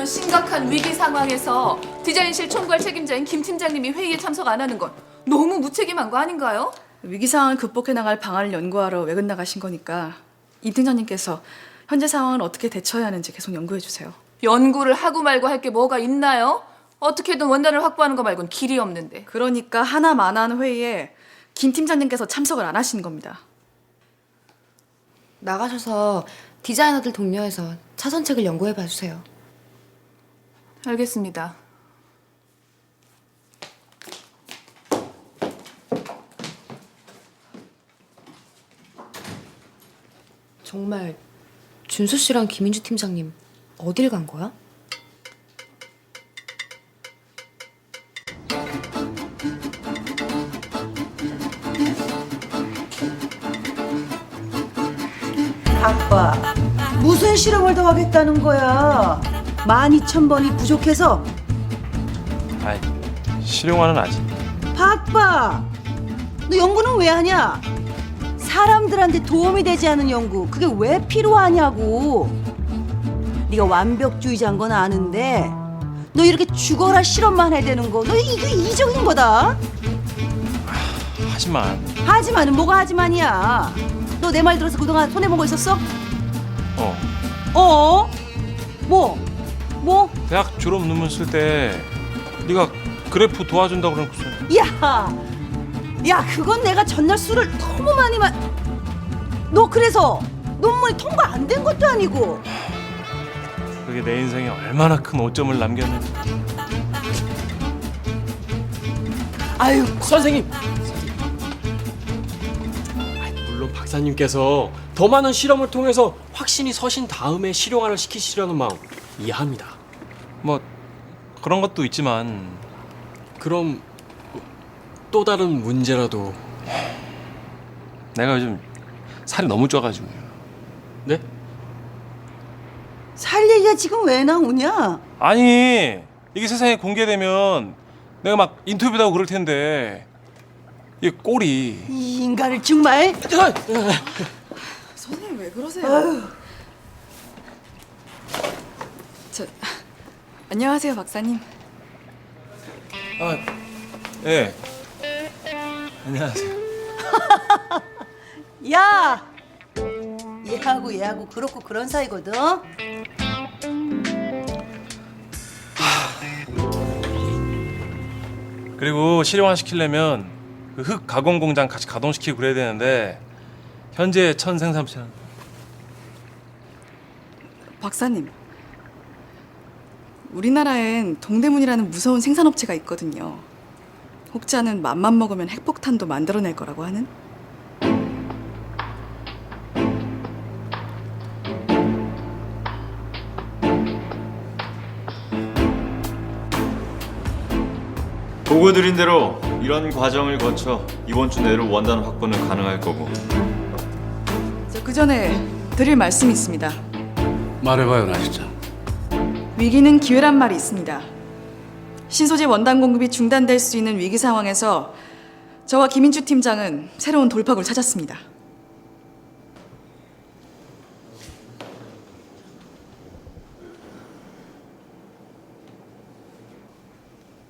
이런 심각한 위기 상황에서 디자인실 총괄 책임자인 김 팀장님이 회의에 참석 안 하는 건 너무 무책임한 거 아닌가요? 위기 상황을 극복해 나갈 방안을 연구하러 외근 나가신 거니까 임 팀장님께서 현재 상황을 어떻게 대처해야 하는지 계속 연구해 주세요. 연구를 하고 말고 할 게 뭐가 있나요? 어떻게든 원단을 확보하는 거 말곤 길이 없는데. 그러니까 하나 만한 회의에 김 팀장님께서 참석을 안 하시는 겁니다. 나가셔서 디자이너들 독려해서 차선책을 연구해 봐 주세요. 알겠습니다. 정말 준수 씨랑 김인주 팀장님 어딜 간 거야? 아빠 무슨 실험을 더 하겠다는 거야 12,000번이 부족해서 아이, 실용화는 아직. 박봐 너 연구는 왜 하냐 사람들한테 도움이 되지 않은 연구 그게 왜 필요하냐고 네가 완벽주의자인 건 아는데 너 이렇게 죽어라 실험만 해야 되는 거 너 이거 이적인 거다 하지만, 하지만은 뭐가 하지만이야 너 내 말 들어서 그동안 손해본 거 있었어? 어, 어? 뭐? 뭐? 대학 졸업 논문 쓸 때 네가 그래프 도와준다고 그러고서 야, 야, 그건 내가 전날 술을 너무 많이 마. 너 그래서 논문이 통과 안 된 것도 아니고. 그게 내 인생에 얼마나 큰 오점을 남겼는지. 아유, 선생님. 아이, 물론 박사님께서 더 많은 실험을 통해서 확신이 서신 다음에 실용화를 시키시려는 마음 이해합니다. 뭐 그런 것도 있지만 그럼 또 다른 문제라도 내가 요즘 살이 너무 쪄가지고 네? 살 얘기가 지금 왜 나오냐? 아니 이게 세상에 공개되면 내가 막 인터뷰도 하고 그럴 텐데 이 꼴이 이 인간을 정말. 선생님 왜 그러세요? 저 안녕하세요 박사님. 아, 예. 안녕하세요. 야, 얘하고 얘하고 그렇고 그런 사이거든. 그리고 실용화 시키려면 그 흙 가공 공장 같이 가동시키고 그래야 되는데 현재 천 생산치는 박사님. 우리나라엔 동대문이라는 무서운 생산업체가 있거든요. 않은 맘만 먹으면 핵폭탄도 만들어낼 거라고 하는? 보고 드린 대로 이런 과정을 거쳐 이번 주 내로 원단 확보는 가능할 거고 저 그 전에 드릴 말씀이 있습니다. 말해봐요, 나실장. 위기는 기회란 말이 있습니다. 신소재 원단 공급이 중단될 수 있는 위기 상황에서 저와 김인주 팀장은 새로운 돌파구를 찾았습니다.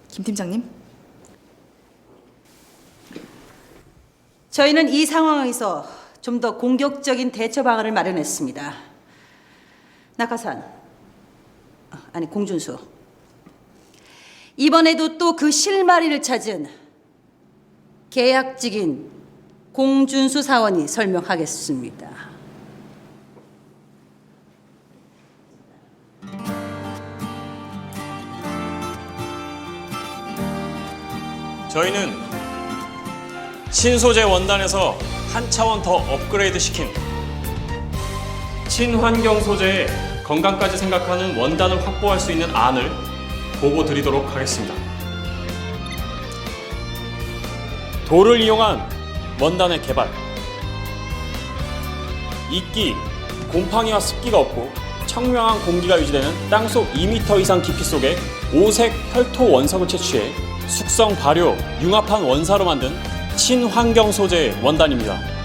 김 팀장님, 저희는 이 상황에서 좀 더 공격적인 대처 방안을 마련했습니다. 낙하산, 아, 아니 공준수. 이번에도 또 그 실마리를 찾은 계약직인 공준수 사원이 설명하겠습니다. 저희는 신소재 원단에서 한 차원 더 업그레이드 시킨 친환경 소재의 건강까지 생각하는 원단을 확보할 수 있는 안을 보고 드리도록 하겠습니다. 돌을 이용한 원단의 개발. 이끼, 곰팡이와 습기가 없고 청명한 공기가 유지되는 땅속 2m 이상 깊이 속에 오색 혈토 원석을 채취해 숙성 발효, 융합한 원사로 만든 친환경 소재의 원단입니다.